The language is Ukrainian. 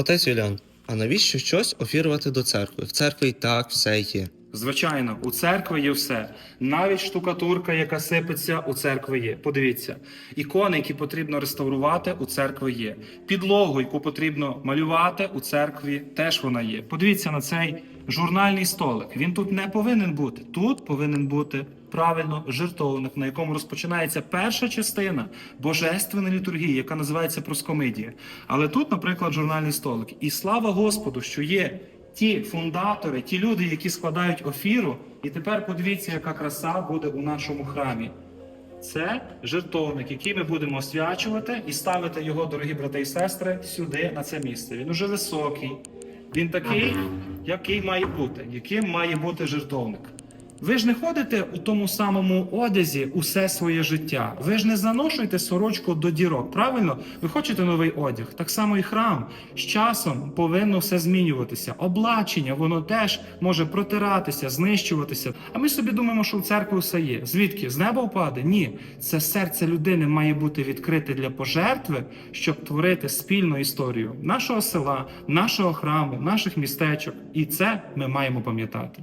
Отець Юліан, а навіщо щось офірувати до церкви? В церкві і так все є. Звичайно, у церкви є все. Навіть штукатурка, яка сипеться, у церкви є. Подивіться, ікони, які потрібно реставрувати, у церкви є. Підлогу, яку потрібно малювати, у церкві теж вона є. Подивіться на цей журнальний столик. Він тут не повинен бути. Тут повинен бути правильно жертовник, на якому розпочинається перша частина божественної літургії, яка називається проскомидія. Але тут, наприклад, журнальний столик. І слава Господу, що є ті фундатори, ті люди, які складають офіру. І тепер подивіться, яка краса буде у нашому храмі. Це жертовник, який ми будемо освячувати і ставити його, дорогі брати і сестри, сюди, на це місце. Він уже високий. Він такий, який має бути, яким має бути жертовник. Ви ж не ходите у тому самому одязі усе своє життя. Ви ж не заношуєте сорочку до дірок. Правильно? Ви хочете новий одяг. Так само і храм. З часом повинно все змінюватися. Облачення, воно теж може протиратися, знищуватися. А ми собі думаємо, що в церкві все є. Звідки? З неба впаде? Ні. Це серце людини має бути відкрите для пожертви, щоб творити спільну історію нашого села, нашого храму, наших містечок. І це ми маємо пам'ятати.